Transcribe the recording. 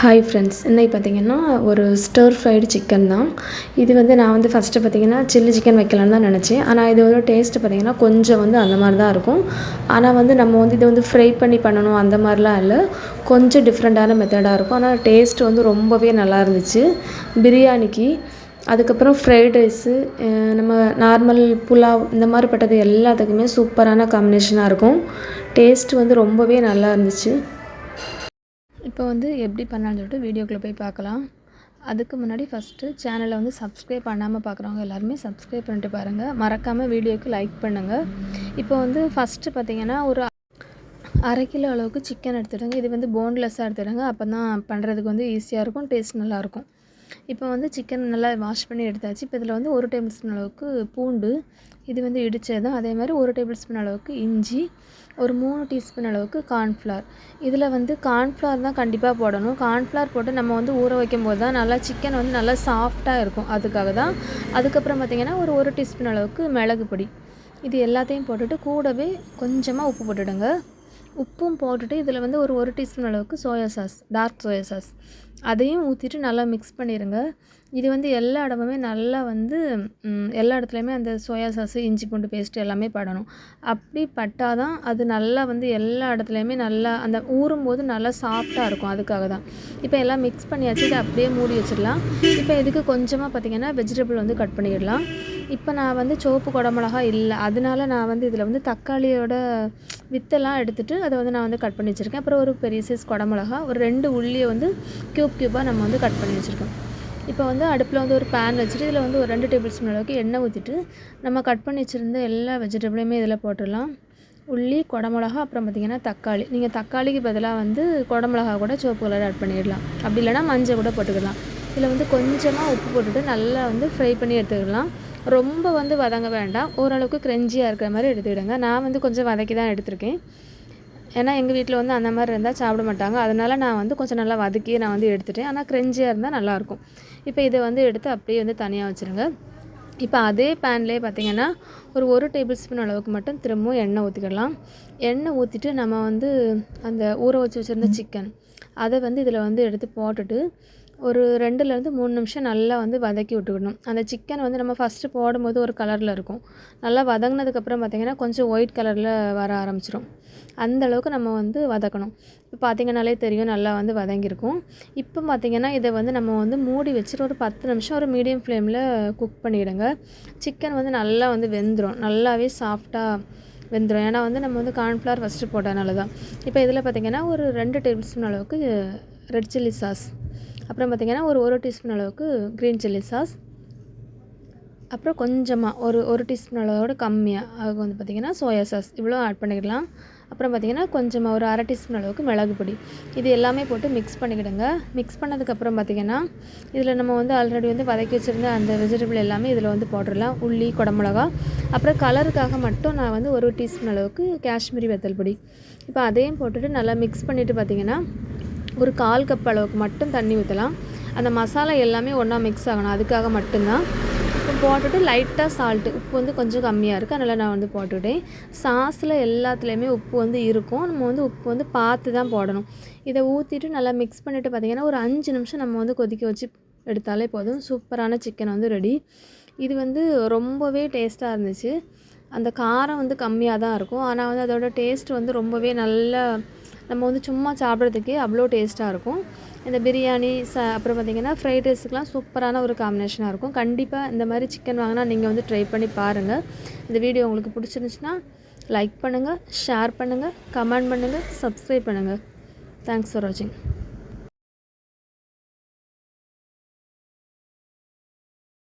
Hi friends இன்றைக்கி பார்த்தீங்கன்னா ஒரு ஸ்டர் ஃப்ரைடு சிக்கன் தான். இது வந்து நான் வந்து ஃபஸ்ட்டு பார்த்தீங்கன்னா சில்லி சிக்கன் வைக்கலான்னு தான் நினச்சேன். ஆனால் இது வந்து டேஸ்ட்டு பார்த்தீங்கன்னா கொஞ்சம் வந்து அந்த மாதிரி தான் இருக்கும். ஆனால் வந்து நம்ம வந்து இதை வந்து ஃப்ரை பண்ணி பண்ணணும் அந்த மாதிரிலாம் இல்லை. கொஞ்சம் டிஃப்ரெண்ட்டான மெத்தடாக இருக்கும். ஆனால் டேஸ்ட் வந்து ரொம்பவே நல்லா இருந்துச்சு. பிரியாணிக்கு அதுக்கப்புறம் ஃப்ரைட் ரைஸு நம்ம நார்மல் புலாவ் இந்த மாதிரிப்பட்டது எல்லாத்துக்குமே சூப்பரான காம்பினேஷனாக இருக்கும். டேஸ்ட் வந்து ரொம்பவே நல்லா இருந்துச்சு. இப்போ வந்து எப்படி பண்ணலான்னு சொல்லிட்டு வீடியோக்குள்ளே போய் பார்க்கலாம். அதுக்கு முன்னாடி ஃபஸ்ட்டு சேனலை வந்து சப்ஸ்கிரைப் பண்ணாமல் பார்க்குறவங்க எல்லாருமே சப்ஸ்கிரைப் பண்ணிட்டு பாருங்கள் மறக்காமல் வீடியோக்கு லைக் பண்ணுங்கள் இப்போ வந்து ஃபஸ்ட்டு பார்த்தீங்கன்னா ஒரு அரை கிலோ அளவுக்கு சிக்கன் எடுத்துடுங்க. இது வந்து போன்லெஸ்ஸாக எடுத்துடுங்க. அப்போ தான் பண்ணுறதுக்கு வந்து ஈஸியாக இருக்கும் டேஸ்ட் நல்லாயிருக்கும் இப்போ வந்து சிக்கன் நல்லா வாஷ் பண்ணி எடுத்தாச்சு. இப்போ இதில் வந்து ஒரு டேபிள் ஸ்பூன் அளவுக்கு பூண்டு இது வந்து இடித்தது தான் அதே மாதிரி ஒரு டேபிள் ஸ்பூன் அளவுக்கு இஞ்சி ஒரு மூணு டீஸ்பூன் அளவுக்கு கார்ன்ஃப்ளவர் இதில் வந்து கார்ன்ஃப்ளவர் தான் கண்டிப்பாக போடணும். கார்ன்ஃப்ளவர் போட்டு நம்ம வந்து ஊற வைக்கும் போது தான் நல்லா சிக்கன் வந்து நல்லா சாஃப்டாக இருக்கும். அதுக்காக தான். அதுக்கப்புறம் பார்த்திங்கன்னா ஒரு ஒரு டீஸ்பூன் அளவுக்கு மிளகு பொடி இது எல்லாத்தையும் போட்டுட்டு கூடவே கொஞ்சமாக உப்பு போட்டுடுங்க. உப்பும் போட்டுட்டு இதில் வந்து ஒரு ஒரு டீஸ்பூன் அளவுக்கு soya sauce dark soya sauce அதையும் ஊற்றிட்டு நல்லா மிக்ஸ் பண்ணிடுங்க இது வந்து எல்லா இடமுமே நல்லா வந்து எல்லா இடத்துலையுமே அந்த சோயா சாஸு இஞ்சி பூண்டு பேஸ்ட்டு எல்லாமே படணும். அப்படி பட்டால் தான் அது நல்லா வந்து எல்லா இடத்துலையுமே நல்லா அந்த ஊறும் போது நல்லா சாஃப்டாக இருக்கும் அதுக்காக தான் இப்போ எல்லாம் மிக்ஸ் பண்ணியாச்சு இதை அப்படியே மூடி வச்சிடலாம். இப்போ இதுக்கு கொஞ்சமாக பார்த்திங்கன்னா வெஜிடபிள் வந்து கட் பண்ணிடலாம். இப்போ நான் வந்து சிவப்பு குடமிளகா இல்லை. அதனால நான் வந்து இதில் வந்து தக்காளியோட வித்தெல்லாம் எடுத்துகிட்டு அதை வந்து நான் வந்து கட் பண்ணி வச்சுருக்கேன். அப்புறம் ஒரு பெரிய சைஸ் குடமிளகா ஒரு ரெண்டு உள்ளியை வந்து க்யூப் க்யூப்பாக நம்ம வந்து கட் பண்ணி வச்சுருக்கோம். இப்போ வந்து அடுப்பில் வந்து ஒரு பேன் வச்சுட்டு இதில் வந்து ஒரு ரெண்டு டேபிள் ஸ்பூன் அளவுக்கு எண்ணெய் ஊற்றிட்டு நம்ம கட் பண்ணி வச்சுருந்த எல்லா வெஜிடபிளையுமே இதில் போட்டுடலாம். உள்ளி குடமிளகா அப்புறம் பார்த்திங்கன்னா தக்காளி. நீங்கள் தக்காளிக்கு பதிலாக வந்து குடமிளகா கூட சிவப்பு கலர் ஆட் பண்ணிடலாம். அப்படி இல்லைனா மஞ்சள் கூட போட்டுக்கலாம். இதில் வந்து கொஞ்சமாக உப்பு போட்டுட்டு நல்லா வந்து ஃப்ரை பண்ணி எடுத்துக்கலாம். ரொம்ப வந்து வதங்க வேண்டாம். ஓரளவுக்கு க்ரெஞ்சியாக இருக்கிற மாதிரி எடுத்துக்கிடுங்க. நான் வந்து கொஞ்சம் வதக்கி தான் எடுத்திருக்கேன். ஏன்னா எங்கள் வீட்டில் வந்து அந்த மாதிரி இருந்தால் சாப்பிட மாட்டாங்க. அதனால் நான் வந்து கொஞ்சம் நல்லா வதக்கி நான் வந்து எடுத்துட்டேன். ஆனால் க்ரெஞ்சியாக இருந்தால் நல்லாயிருக்கும். இப்போ இதை வந்து எடுத்து அப்படியே வந்து தனியாக வச்சுருங்க. இப்போ அதே பேன்லேயே பார்த்திங்கன்னா ஒரு ஒரு டேபிள் ஸ்பூன் அளவுக்கு மட்டும் திரும்பவும் எண்ணெய் ஊற்றிக்கிடலாம் எண்ணெய் ஊற்றிட்டு நம்ம வந்து அந்த ஊற வச்சு வச்சுருந்த சிக்கன் அதை வந்து இதில் வந்து எடுத்து போட்டுட்டு ஒரு ரெண்டுலேருந்து மூணு நிமிஷம் நல்லா வந்து வதக்கி விட்டுக்கணும். அந்த சிக்கன் வந்து நம்ம ஃபஸ்ட்டு போடும்போது ஒரு கலரில் இருக்கும். நல்லா வதங்கினதுக்கப்புறம் பார்த்திங்கன்னா கொஞ்சம் ஒயிட் கலரில் வர ஆரம்பிச்சிடும் அந்த அளவுக்கு நம்ம வந்து வதக்கணும். இப்போ பார்த்திங்கனாலே தெரியும் நல்லா வந்து வதங்கியிருக்கும். இப்போ பார்த்திங்கன்னா இதை வந்து நம்ம வந்து மூடி வச்சுட்டு ஒரு பத்து நிமிஷம் ஒரு மீடியம் ஃப்ளேமில் குக் பண்ணிவிடுங்க சிக்கன் வந்து நல்லா வந்து வெந்துடும் நல்லாவே சாஃப்டாக வெந்துடும் ஏன்னா வந்து நம்ம வந்து கார்ன்ஃப்ளவர் ஃபஸ்ட்டு போட்டதுனால தான் இப்போ இதில் பார்த்திங்கன்னா ஒரு ரெண்டு டேபிள் ஸ்பூன் அளவுக்கு ரெட் சில்லி சாஸ் அப்புறம் பார்த்திங்கன்னா ஒரு ஒரு டீஸ்பூன் அளவுக்கு க்ரீன் சில்லி சாஸ் அப்புறம் கொஞ்சமாக ஒரு ஒரு டீஸ்பூன் அளவோட கம்மியாக அது வந்து பார்த்திங்கன்னா சோயா சாஸ் இவ்வளோ ஆட் பண்ணிக்கலாம் அப்புறம் பார்த்திங்கன்னா கொஞ்சமாக ஒரு அரை டீஸ்பூன் அளவுக்கு மிளகு பொடி. இது எல்லாமே போட்டு மிக்ஸ் பண்ணிக்கிடுங்க. மிக்ஸ் பண்ணதுக்கப்புறம் பார்த்திங்கன்னா இதில் நம்ம வந்து ஆல்ரெடி வந்து வதக்கி வச்சுருந்த அந்த வெஜிடபிள் எல்லாமே இதில் வந்து போட்டுடலாம். உள்ளி குடமிளகா. அப்புறம் கலருக்காக மட்டும் நான் வந்து ஒரு டீஸ்பூன் அளவுக்கு காஷ்மீரி வெத்தல் பொடி. இப்போ அதையும் போட்டுட்டு நல்லா மிக்ஸ் பண்ணிவிட்டு பார்த்திங்கன்னா ஒரு கால் கப் அளவுக்கு மட்டும் தண்ணி ஊற்றலாம் அந்த மசாலா எல்லாமே ஒன்றா மிக்ஸ் ஆகணும். அதுக்காக மட்டும்தான். இப்போ போட்டுட்டு லைட்டாக சால்ட்டு உப்பு வந்து கொஞ்சம் கம்மியாக இருக்குது அதனால் நான் வந்து போட்டுவிட்டேன் சாஸில் எல்லாத்துலேயுமே உப்பு வந்து இருக்கும். நம்ம வந்து உப்பு வந்து பார்த்து தான் போடணும். இதை ஊற்றிட்டு நல்லா மிக்ஸ் பண்ணிவிட்டு பார்த்திங்கன்னா ஒரு அஞ்சு நிமிஷம் நம்ம வந்து கொதிக்க வச்சு எடுத்தாலே போதும். சூப்பரான சிக்கன் வந்து ரெடி இது வந்து ரொம்பவே டேஸ்ட்டாக இருந்துச்சு. அந்த காரம் வந்து கம்மியாக தான் இருக்கும். ஆனால் வந்து அதோட டேஸ்ட் வந்து ரொம்பவே நல்லா நம்ம வந்து சும்மா சாப்பிட்றதுக்கே அவ்வளோ டேஸ்ட்டாக இருக்கும். இந்த பிரியாணி ச அப்புறம் பார்த்திங்கன்னா ஃப்ரைட் ரைஸுக்கெலாம் சூப்பரான ஒரு காம்பினேஷனாக இருக்கும். கண்டிப்பாக இந்த மாதிரி சிக்கன் வாங்கினா நீங்கள் வந்து ட்ரை பண்ணி பாருங்கள் இந்த வீடியோ உங்களுக்கு பிடிச்சிருந்துச்சுன்னா லைக் பண்ணுங்கள் ஷேர் பண்ணுங்கள் கமெண்ட் பண்ணுங்கள் சப்ஸ்கிரைப் பண்ணுங்கள் தேங்க்ஸ் ஃபார் வாட்சிங்